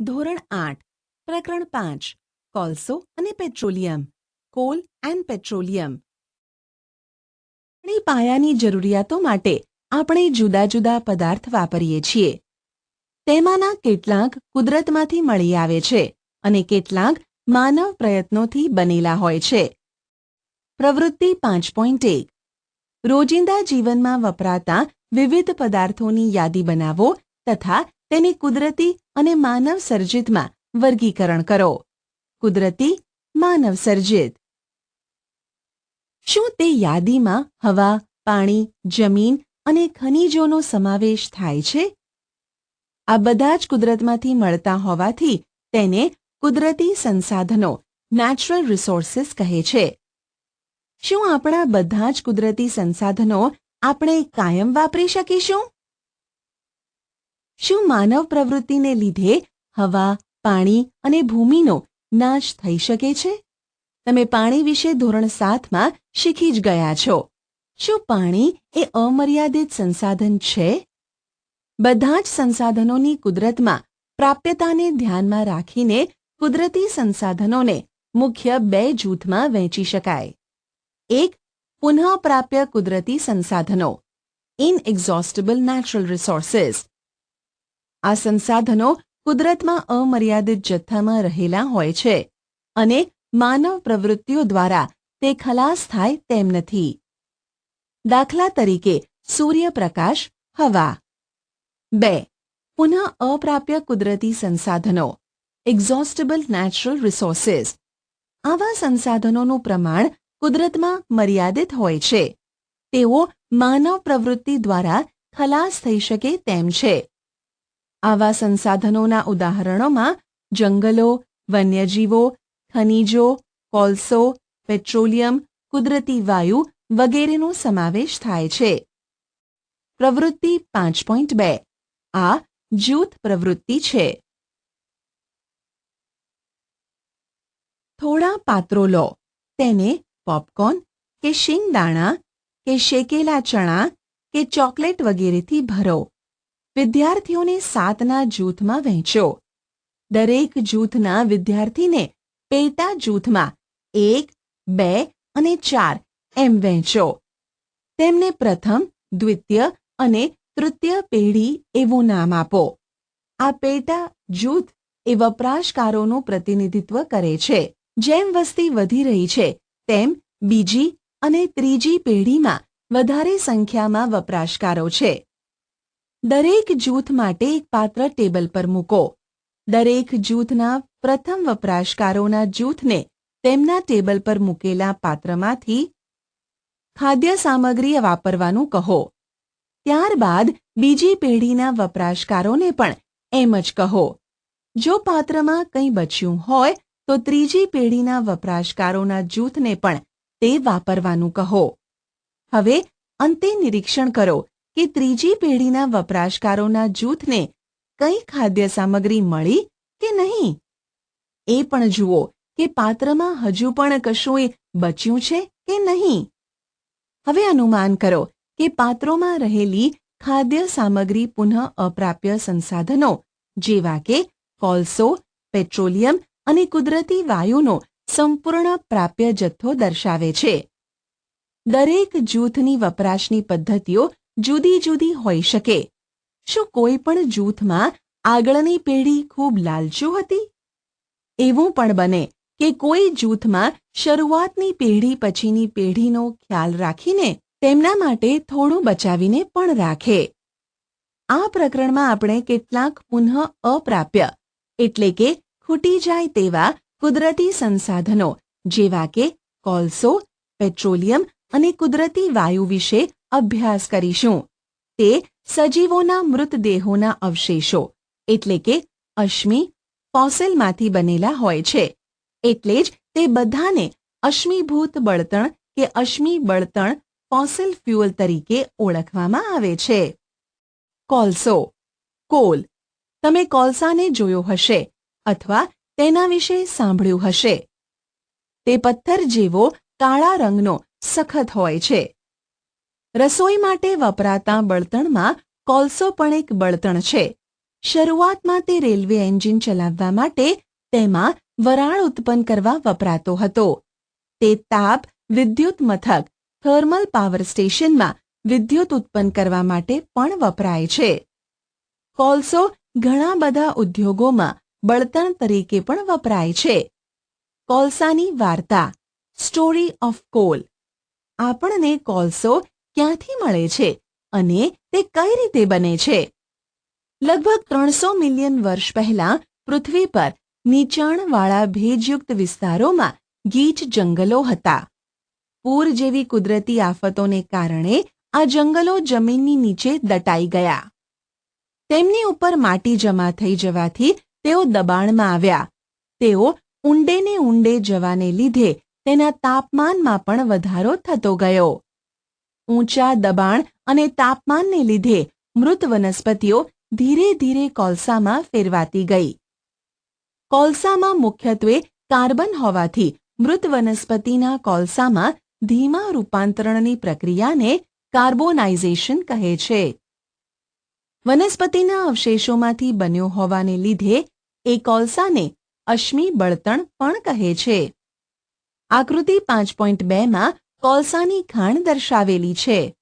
ધોરણ આઠ, પ્રકરણ પાંચ, કોલસો અને પેટ્રોલિયમ, કોલ એન્ડ પેટ્રોલિયમ. આપણી પાયાની જરૂરિયાતો માટે આપણે જુદા જુદા પદાર્થ વાપરીએ છીએ. તેમાંના કેટલાક કુદરતમાંથી મળી આવે છે અને કેટલાક માનવ પ્રયત્નોથી બનેલા હોય છે. પ્રવૃત્તિ પાંચ પોઈન્ટ એક. રોજિંદા જીવનમાં વપરાતા વિવિધ પદાર્થોની યાદી બનાવો તથા તેને કુદરતી અને માનવ સર્જિતમાં વર્ગીકરણ કરો. કુદરતી, માનવ સર્જિત. શું તે યાદીમાં હવા, પાણી, જમીન અને ખનિજોનો સમાવેશ થાય છે? આ બધા જ કુદરતમાંથી મળતા હોવાથી તેને કુદરતી સંસાધનો નેચરલ રિસોર્સિસ કહે છે. શું આપણા બધા જ કુદરતી સંસાધનો આપણે કાયમ વાપરી શકીશું? શું માનવ પ્રવૃત્તિને લીધે હવા, પાણી અને ભૂમિનો નાશ થઈ શકે છે? તમે પાણી વિશે ધોરણ સાતમાં શીખી જ ગયા છો. શું પાણી એ અમર્યાદિત સંસાધન છે? બધા જ સંસાધનોની કુદરતમાં પ્રાપ્યતાને ધ્યાનમાં રાખીને કુદરતી સંસાધનોને મુખ્ય બે જૂથમાં વહેંચી શકાય. એક, પુનઃપ્રાપ્ય કુદરતી સંસાધનો. ઇનએક્ઝોસ્ટેબલ નેચરલ રિસોર્સિસ આ સંસાધનો કુદરતમાં અમર્યાદિત જથ્થામાં રહેલા હોય છે અને માનવ પ્રવૃત્તિઓ દ્વારા તે ખલાસ થાય તેમ નથી. દાખલા તરીકે, સૂર્યપ્રકાશ, હવા. બે. પુનઃ અપ્રાપ્ય કુદરતી સંસાધનો. એક્ઝોસ્ટેબલ નેચરલ રિસોર્સિસ આવા સંસાધનોનું પ્રમાણ કુદરતમાં મર્યાદિત હોય છે. તેઓ માનવ પ્રવૃત્તિ દ્વારા ખલાસ થઈ શકે તેમ છે. આવા સંસાધનોના ઉદાહરણોમાં જંગલો, વન્યજીવો, ખનિજો, કોલસો, પેટ્રોલિયમ, કુદરતી વાયુ વગેરેનો સમાવેશ થાય છે. પ્રવૃત્તિ પાંચ પોઈન્ટ બે. આ જૂથ પ્રવૃત્તિ છે. થોડા પાત્રો લો. તેને પોપકોર્ન કે શિંગદાણા કે શેકેલા ચણા કે ચોકલેટ વગેરેથી ભરો. વિદ્યાર્થીઓને સાતના જૂથમાં વહેંચો દરેક જૂથના વિદ્યાર્થીને પેટા જૂથમાં એક, બે અને ચાર એમ વહેંચો તેમને પ્રથમ, દ્વિતીય અને તૃતીય પેઢી એવું નામ આપો. આ પેટા જૂથ એ વપરાશકારોનું પ્રતિનિધિત્વ કરે છે. જેમ વસ્તી વધી રહી છે, તેમ બીજી અને ત્રીજી પેઢીમાં વધારે સંખ્યામાં વપરાશકારો છે. દરેક જૂથ માટે એક પાત્ર ટેબલ પર મૂકો. દરેક જૂથના પ્રથમ વપરાશકારોના જૂથને તેમના ટેબલ પર મૂકેલા પાત્રમાંથી ખાદ્ય સામગ્રી વાપરવાનું કહો. ત્યારબાદ બીજી પેઢીના વપરાશકારોને પણ એમ જ કહો. જો પાત્રમાં કંઈ બચ્યું હોય, તો ત્રીજી પેઢીના વપરાશકારોના જૂથને પણ તે વાપરવાનું કહો. હવે અંતે નિરીક્ષણ કરો કે ત્રીજી પેઢીના વપરાશકારોના જૂથને કઈ ખાદ્ય સામગ્રી મળી કે નહીં? એ પણ જુઓ કે પાત્રમાં હજુ પણ કશુંય બચ્યું છે કે નહીં? હવે અનુમાન કરો કે પાત્રોમાં રહેલી ખાદ્ય સામગ્રી પુનઃ અપ્રાપ્ય સંસાધનો જેવા કે કોલસો, પેટ્રોલિયમ અને કુદરતી વાયુનો સંપૂર્ણ પ્રાપ્ય જથ્થો દર્શાવે છે. દરેક જૂથની વપરાશની પદ્ધતિઓ જુદી જુદી હોઈ શકે. શું કોઈ પણ જૂથમાં આગળની પેઢી ખૂબ લાલચુ હતી? એવું પણ બને કે કોઈ જૂથમાં શરૂઆતની પેઢી પછીની પેઢીનો ખ્યાલ રાખીને તેમના માટે થોડું બચાવીને પણ રાખે. આ પ્રકરણમાં આપણે કેટલાક પુનઃ અપ્રાપ્ય, એટલે કે ખૂટી જાય તેવા કુદરતી સંસાધનો, જેવા કે કોલસો, પેટ્રોલિયમ અને કુદરતી વાયુ વિશે અભ્યાસ કરીશું. તે સજીવોના મૃતદેહોના અવશેષો, એટલે કે અશ્મિ ફોસિલમાંથી બનેલા હોય છે. એટલે જ તે બધાને અશ્મિભૂત બળતણ કે અશ્મિ બળતણ ફોસિલ ફ્યુઅલ તરીકે ઓળખવામાં આવે છે. કોલસો. કોલ. તમે કોલસાને જોયો હશે અથવા તેના વિશે સાંભળ્યું હશે. તે પથ્થર જેવો કાળા રંગનો સખત હોય છે. રસોઈ માટે વપરાતા બળતણમાં કોલસો પણ એક બળતણ છે. શરૂઆતમાં તે રેલવે એન્જિન ચલાવવા માટે તેમાં વરાળ ઉત્પન્ન કરવા વપરાતો હતો. તે તાપ, વિદ્યુત મથક, થર્મલ પાવર સ્ટેશનમાં વિદ્યુત ઉત્પન્ન કરવા માટે પણ વપરાય છે. કોલસો ઘણા બધા ઉદ્યોગોમાં બળતણ તરીકે પણ વપરાય છે. કોલસાની વાર્તા સ્ટોરી ઓફ કોલ આપણને કોલસો ક્યાંથી મળે છે અને તે કઈ રીતે બને છે? લગભગ ત્રણસો મિલિયન વર્ષ પહેલા પૃથ્વી પર નીચાણવાળા ભેજયુક્ત વિસ્તારોમાં ગીચ જંગલો હતા. પૂર જેવી કુદરતી આફતોને કારણે આ જંગલો જમીનની નીચે દટાઈ ગયા. તેમની ઉપર માટી જમા થઈ જવાથી તેઓ દબાણમાં આવ્યા. તેઓ ઊંડે ને ઊંડે જવાને લીધે તેના તાપમાનમાં પણ વધારો થતો ગયો. ઊંચા દબાણ અને તાપમાનને લીધે મૃત વનસ્પતિઓ ધીરે ધીરે કોલસામાં ફેરવાતી ગઈ. કોલસામાં મુખ્યત્વે કાર્બન હોવાથી મૃત વનસ્પતિના કોલસામાં ધીમા રૂપાંતરણની પ્રક્રિયાને કાર્બોનાઇઝેશન કહે છે. વનસ્પતિના અવશેષોમાંથી બન્યો હોવાને લીધે એ કોલસાને અશ્મિ બળતણ પણ કહે છે. આકૃતિ પાંચ પોઈન્ટ બેમાં કોલસાની ખાણ દર્શાવેલી છે.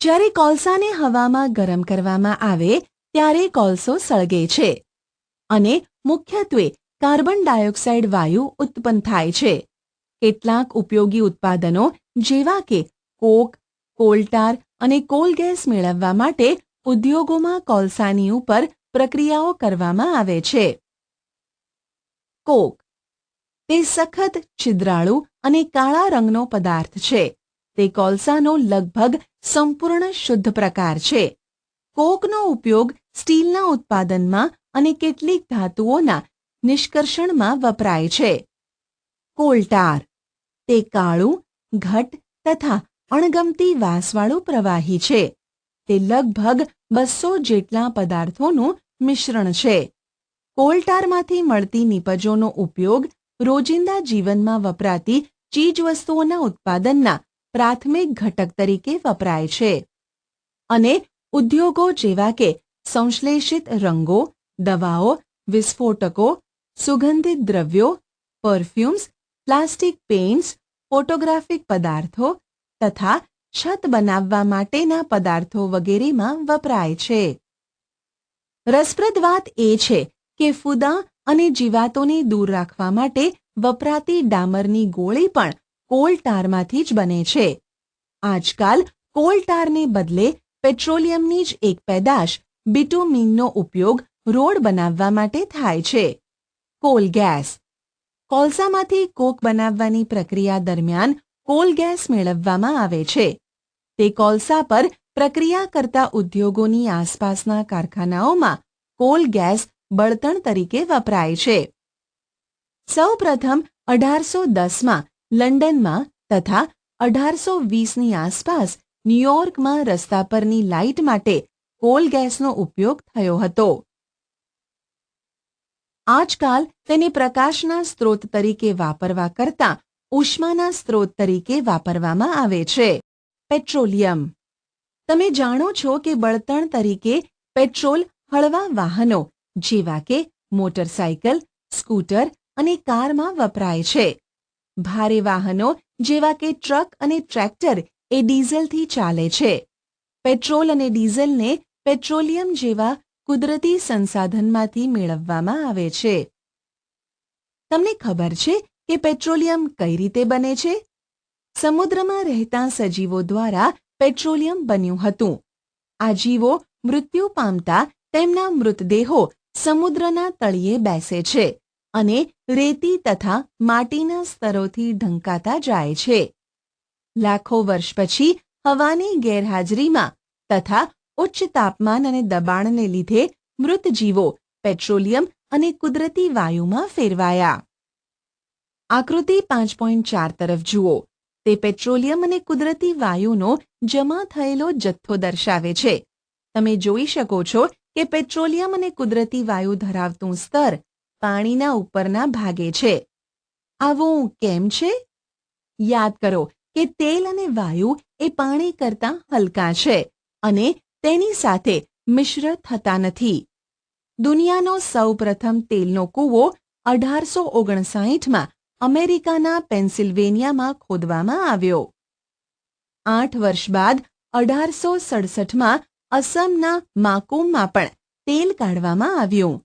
જ્યારે કોલસાને હવામાં ગરમ કરવામાં આવે, ત્યારે કોલસો સળગે છે. અને મુખ્યત્વે કાર્બન ડાયોક્સાઇડ વાયુ ઉત્પન્ન થાય છે. કેટલાક ઉપયોગી ઉત્પાદનો જેવા કે કોક, કોલટાર અને કોલ ગેસ મેળવવા માટે ઉદ્યોગોમાં કોલસાની ઉપર પ્રક્રિયાઓ કરવામાં આવે છે. કોક તે સખત છિદ્રાળુ અને કાળા રંગનો પદાર્થ છે. તે કોલસાનો લગભગ સંપૂર્ણ શુદ્ધ પ્રકાર છે. કોકનો ઉપયોગ સ્ટીલના ઉત્પાદનમાં અને કેટલીક ધાતુઓના નિષ્કર્ષણમાં વપરાય છે. કોલટાર. તે કાળું, ઘટ તથા અણગમતી વાસવાળું પ્રવાહી છે. તે લગભગ બસો જેટલા પદાર્થોનું મિશ્રણ છે. કોલટારમાંથી મળતી નિપજોનો ઉપયોગ રોજિંદા જીવનમાં વપરાતી ચીજવસ્તુઓના ઉત્પાદનના પ્રાથમિક ઘટક તરીકે વપરાય છે. અને ઉદ્યોગો જેવા કે સંશ્લેષિત રંગો, દવાઓ, વિસ્ફોટકો, સુગંધિત દ્રવ્યો, પરફ્યુમ્સ, પ્લાસ્ટિક પેઇન્ટ્સ, ફોટોગ્રાફિક પદાર્થો તથા છત બનાવવા માટેના પદાર્થો વગેરેમાં વપરાય છે. રસપ્રદ વાત એ છે કે ફુદા અને જીવાતોને દૂર રાખવા માટે વપરાતી ડામરની ગોળી પણ કોલટારમાંથી જ બને છે. આજકાલ કોલટારને બદલે પેટ્રોલિયમની જ એક પેદાશ બિટુમિનનો ઉપયોગ રોડ બનાવવા માટે થાય છે. Coal gas. કોલસામાંથી કોક બનાવવાની પ્રક્રિયા દરમિયાન કોલ ગેસ મેળવવામાં આવે છે. તે કોલસા પર પ્રક્રિયા કરતા ઉદ્યોગોની આસપાસના કારખાનાઓમાં કોલ ગેસ બળતણ તરીકે વપરાય છે. સૌ પ્રથમ અઢારસો દસમાં લંડનમાં તથા અઢારસો વીસની આસપાસ ન્યુયોર્કમાં રસ્તા પરની લાઇટ માટે કોલ ગેસનો ઉપયોગ થયો હતો. આજકાલ તેને પ્રકાશના સ્ત્રોત તરીકે વાપરવા કરતાં ઉષ્માના સ્ત્રોત તરીકે વાપરવામાં આવે છે. પેટ્રોલિયમ. તમે જાણો છો કે બળતણ તરીકે પેટ્રોલ હળવા વાહનો જેવા કે મોટરસાયકલ સ્કૂટર અને કારમાં વપરાય છે. ભારે વાહનો જેવા કે ટ્રક અને ટ્રેક્ટર એ ડીઝલથી ચાલે છે. પેટ્રોલ અને ડીઝલને પેટ્રોલિયમ જેવા કુદરતી સંસાધનમાંથી મેળવવામાં આવે છે. તમને ખબર છે કે પેટ્રોલિયમ કઈ રીતે બને છે? સમુદ્રમાં રહેતા સજીવો દ્વારા પેટ્રોલિયમ બન્યું હતું. આ જીવો મૃત્યુ પામતા તેમના મૃતદેહો સમુદ્રના તળિયે બેસે છે અને રેતી તથા માટીના સ્તરોથી ઢંકાતા જાય છે. લાખો વર્ષ પછી હવાની ગેરહાજરીમાં તથા ઉચ્ચ તાપમાન અને દબાણને લીધે મૃત જીવો પેટ્રોલિયમ અને કુદરતી વાયુમાં ફેરવાયા. આકૃતિ પાંચ પોઈન્ટ ચાર તરફ જુઓ. તે પેટ્રોલિયમ અને કુદરતી વાયુનો જમા થયેલો જથ્થો દર્શાવે છે. તમે જોઈ શકો છો કે પેટ્રોલિયમ અને કુદરતી વાયુ ધરાવતું સ્તર પાણીના ઉપરના ભાગે છે. આવું કેમ છે? યાદ કરો કે તેલ અને વાયુ એ પાણી કરતાં હલકા છે અને તેની સાથે મિશ્ર થતા નથી. દુનિયાનો સૌપ્રથમ તેલનો કૂવો અઢારસો ઓગણસાઠમાં અમેરિકાના પેન્સિલ્વેનિયામાં ખોદવામાં આવ્યો. આઠ વર્ષ બાદ અઢારસો સડસઠમાં અસમના માકુમમાં પણ તેલ કાઢવામાં આવ્યું.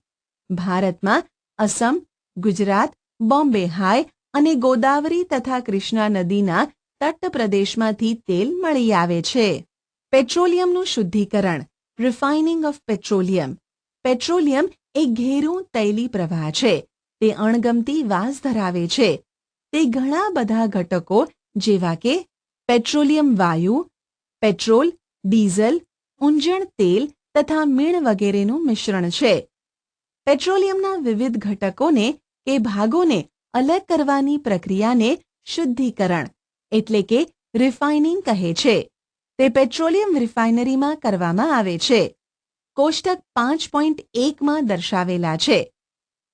ભારતમાં અસમ, ગુજરાત, બોમ્બે હાઈ અને ગોદાવરી તથા કૃષ્ણા નદીના તટ પ્રદેશમાંથી તેલ મળી આવે છે. પેટ્રોલિયમનું શુદ્ધિકરણ રિફાઇનિંગ ઓફ પેટ્રોલિયમ પેટ્રોલિયમ એ ઘેરું તૈલી પ્રવાહ છે. તે અણગમતી વાસ ધરાવે છે. તે ઘણા બધા ઘટકો જેવા કે પેટ્રોલિયમ વાયુ, પેટ્રોલ, ડીઝલ ઊંજણ તેલ તથા મીણ વગેરેનું મિશ્રણ છે. પેટ્રોલિયમના વિવિધ ઘટકોને કે ભાગોને અલગ કરવાની પ્રક્રિયાને શુદ્ધિકરણ એટલે કે રિફાઇનિંગ કહે છે. તે પેટ્રોલિયમ રિફાઇનરીમાં કરવામાં આવે છે. કોષ્ટક પાંચ પોઈન્ટ એકમાં દર્શાવેલા છે.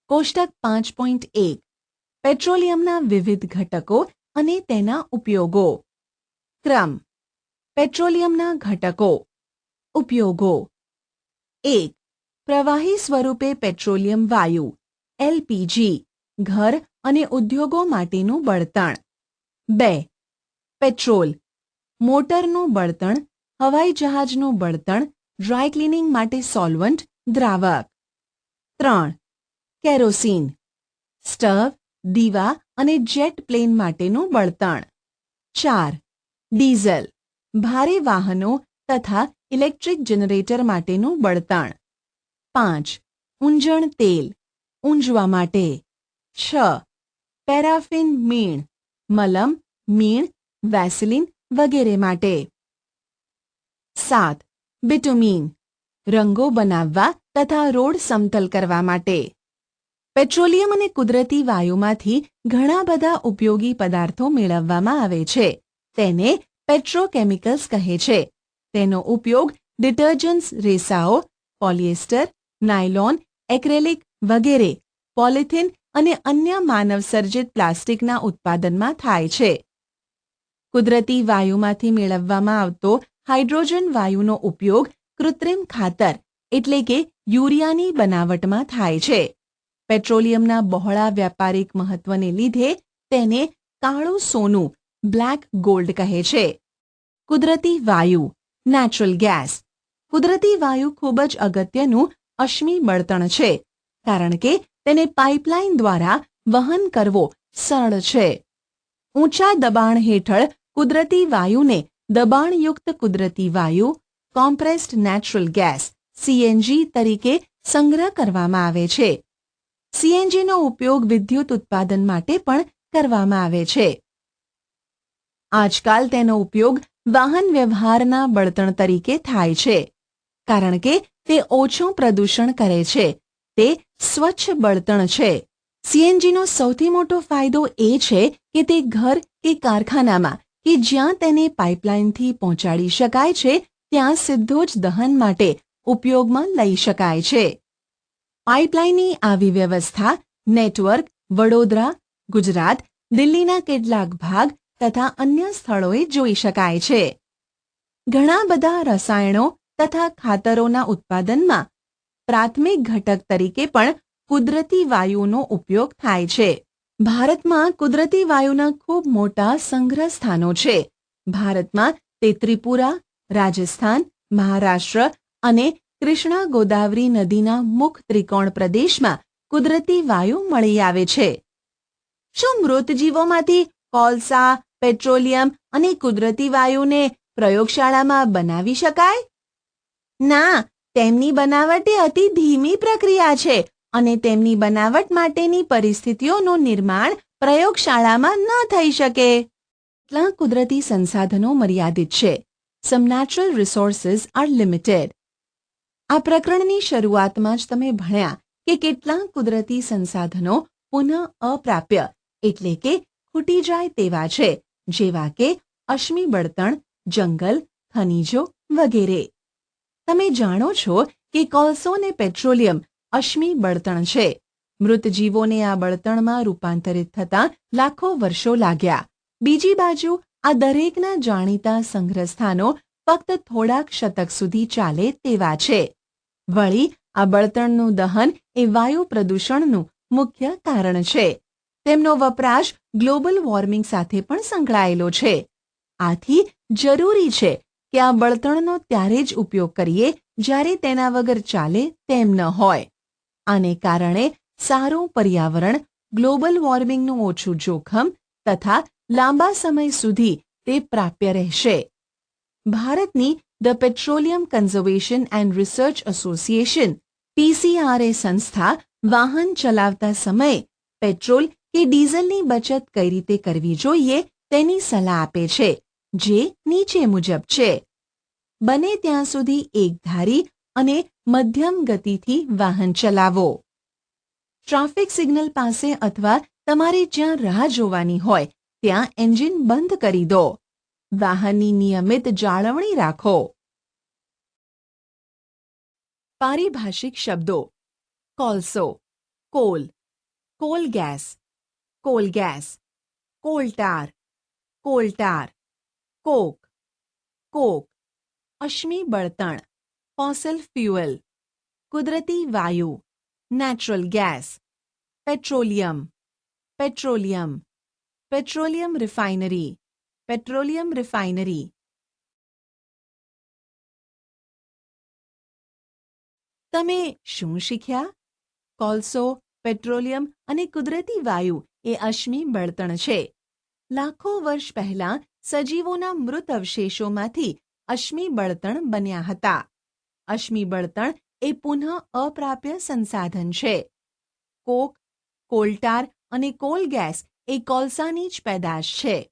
કોષ્ટક પાંચ પોઈન્ટ એક. પેટ્રોલિયમના વિવિધ ઘટકો અને તેના ઉપયોગો. ક્રમ. પેટ્રોલિયમના ઘટકો. ઉપયોગો એક પ્રવાહી સ્વરૂપે પેટ્રોલિયમ વાયુ એલપીજી ઘર અને ઉદ્યોગો માટેનું બળતણ બે પેટ્રોલ મોટરનું બળતણ હવાઈ જહાજનું બળતણ ડ્રાય ક્લિનિંગ માટે સોલ્વન્ટ દ્રાવક ત્રણ કેરોસીન સ્ટવ દીવા અને જેટ પ્લેન માટેનું બળતણ ચાર ડીઝલ ભારે વાહનો તથા ઇલેક્ટ્રિક જનરેટર માટેનું બળતણ. પાંચ ઊંજણ તેલ. ઊંજવા માટે. છ, પેરાફિન મીણ. મલમ, મીણ, વેસલિન વગેરે માટે. સાત, બિટુમીન. રંગો બનાવવા તથા રોડ સમતલ કરવા માટે. પેટ્રોલિયમ અને કુદરતી વાયુમાંથી ઘણા બધા ઉપયોગી પદાર્થો મેળવવામાં આવે છે. તેને પેટ્રોકેમિકલ્સ કહે છે. તેનો ઉપયોગ ડિટર્જન્ટ્સ, રેસાઓ, પોલિએસ્ટર, નાયલોન, એક્રેલિક વગેરે, પોલિથીન અને અન્ય માનવસર્જિત પ્લાસ્ટિકના ઉત્પાદનમાં થાય છે. કુદરતી વાયુમાંથી મેળવવામાં આવતો હાઇડ્રોજન વાયુનો ઉપયોગ કૃત્રિમ ખાતર, એટલે કે યુરિયાની બનાવટમાં થાય છે. પેટ્રોલિયમના બહોળા વ્યાપારિક મહત્વને લીધે તેને કાળું સોનું, બ્લેક ગોલ્ડ કહે છે. કુદરતી વાયુ નેચરલ ગેસ કુદરતી વાયુ ખૂબ જ અગત્યનું અશ્મિ બળતણ છે, કારણ કે તેને પાઇપલાઇન દ્વારા વહન કરવો સરળ છે. ઊંચા દબાણ હેઠળ કુદરતી વાયુને દબાણયુક્ત કુદરતી વાયુ કોમ્પ્રેસ્ડ નેચરલ ગેસ સીએનજી તરીકે સંગ્રહ કરવામાં આવે છે. સીએનજીનો ઉપયોગ વિદ્યુત ઉત્પાદન માટે પણ કરવામાં આવે છે. આજકાલ તેનો ઉપયોગ વાહન વ્યવહારના બળતણ તરીકે થાય છે. કારણ કે તે ઓછું પ્રદૂષણ કરે છે. તે સ્વચ્છ બળતણ છે. સીએનજીનો સૌથી મોટો ફાયદો એ છે કે તે ઘર કે કારખાનામાં કે જ્યાં તેને પાઇપલાઇનથી પહોંચાડી શકાય છે, ત્યાં સીધો જ દહન માટે ઉપયોગમાં લઈ શકાય છે. પાઇપલાઇનની આવી વ્યવસ્થા નેટવર્ક, વડોદરા, ગુજરાત, દિલ્હીના કેટલાક ભાગ તથા અન્ય સ્થળોએ જોઈ શકાય છે. ઘણા બધા રસાયણો તથા ખાતરોના ઉત્પાદનમાં પ્રાથમિક ઘટક તરીકે પણ કુદરતી વાયુનો ઉપયોગ થાય છે. ભારતમાં કુદરતી વાયુના ખૂબ મોટા સંગ્રહ સ્થાનો છે. ભારતમાં તે ત્રિપુરા, રાજસ્થાન, મહારાષ્ટ્ર અને કૃષ્ણા ગોદાવરી નદીના મુખ ત્રિકોણ પ્રદેશમાં કુદરતી વાયુ મળી આવે છે. શું મૃત જીવોમાંથી કોલસા પેટ્રોલિયમ અને કુદરતી વાયુને પ્રયોગશાળામાં બનાવી શકાય? ના, તેમની બનાવટ એ અતિ ધીમી પ્રક્રિયા છે અને તેમની બનાવટ માટેની પરિસ્થિતિઓનું નિર્માણ પ્રયોગશાળામાં ન થઈ શકે. કેટલા કુદરતી સંસાધનો મર્યાદિત છે. Some natural resources are limited આ પ્રકરણની શરૂઆતમાં જ તમે ભણ્યા કે કેટલા કુદરતી સંસાધનો પુનઃ અપ્રાપ્ય એટલે કે ખૂટી જાય તેવા છે. જેવા કે અશ્મિ બળતણ, જંગલ, ખનીજો વગેરે. તમે જાણો છો કે કોલસો ને પેટ્રોલિયમ અશ્મિ બળતણ છે. મૃત જીવોને આ બળતણમાં રૂપાંતરિત થતા લાખો વર્ષો લાગ્યા. બીજી બાજુ, આ દરેકના જાણીતા સંગ્રહસ્થાનો ફક્ત થોડાક શતક સુધી ચાલે તેવા છે. વળી, આ બળતણનું દહન એ વાયુ પ્રદૂષણનું મુખ્ય કારણ છે. તેમનો વપરાશ ગ્લોબલ વોર્મિંગ સાથે પણ સંકળાયેલો છે. આથી જરૂરી છે કે આ બળતણનો ત્યારે જ ઉપયોગ કરીએ જ્યારે તેના વગર ચાલે તેમ ન હોય. આને કારણે સારું પર્યાવરણ, ગ્લોબલ વોર્મિંગનું ઓછું જોખમ તથા લાંબા સમય સુધી તે પ્રાપ્ય રહેશે. ભારતની the petroleum conservation and research association, PCRA સંસ્થા, વાહન ચલાવતા સમયે પેટ્રોલ કે ડીઝલની બચત કઈ રીતે કરવી જોઈએ તેની સલાહ આપે છે, જે નીચે મુજબ છે. બને ત્યાં સુધી એકધારી અને મધ્યમ ગતિથી વાહન ચલાવો. ટ્રાફિક સિગ્નલ પાસે અથવા તમારે જ્યાં રાહ જોવાની હોય, ત્યાં એન્જિન બંધ કરી દો. વાહનની નિયમિત જાળવણી રાખો. પારિભાષિક શબ્દો. કોલસો. Coal. Coal gas. Coal gas coal tar coal tar coke coke અશ્મિ બળતણ ફોસલ ફ્યુઅલ કુદરતી વાયુ natural gas petroleum petroleum petroleum refinery petroleum refinery તમે શું શીખ્યા કોલસો પેટ્રોલિયમ અને કુદરતી વાયુ એ અશ્મિ બળતણ છે. લાખો વર્ષ પહેલા સજીવોના મૃત અવશેષોમાંથી અશ્મિ બળતણ બન્યા હતા. અશ્મિ બળતણ એ પુનઃ અપ્રાપ્ય સંસાધન છે. કોક, કોલટાર અને કોલ ગેસ એ કોલસાની જ પેદાશ છે.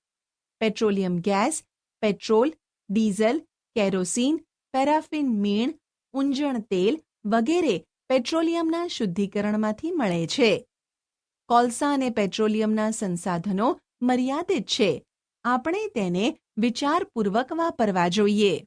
Petroleum gas, petrol, diesel, kerosene, paraffin મીણ ઉંજણ તેલ વગેરે પેટ્રોલિયમના શુદ્ધિકરણમાંથી મળે છે. કોલસા અને પેટ્રોલિયમના સંસાધનો મર્યાદિત છે. આપણે તેને વિચારપૂર્વક વાપરવા જોઈએ.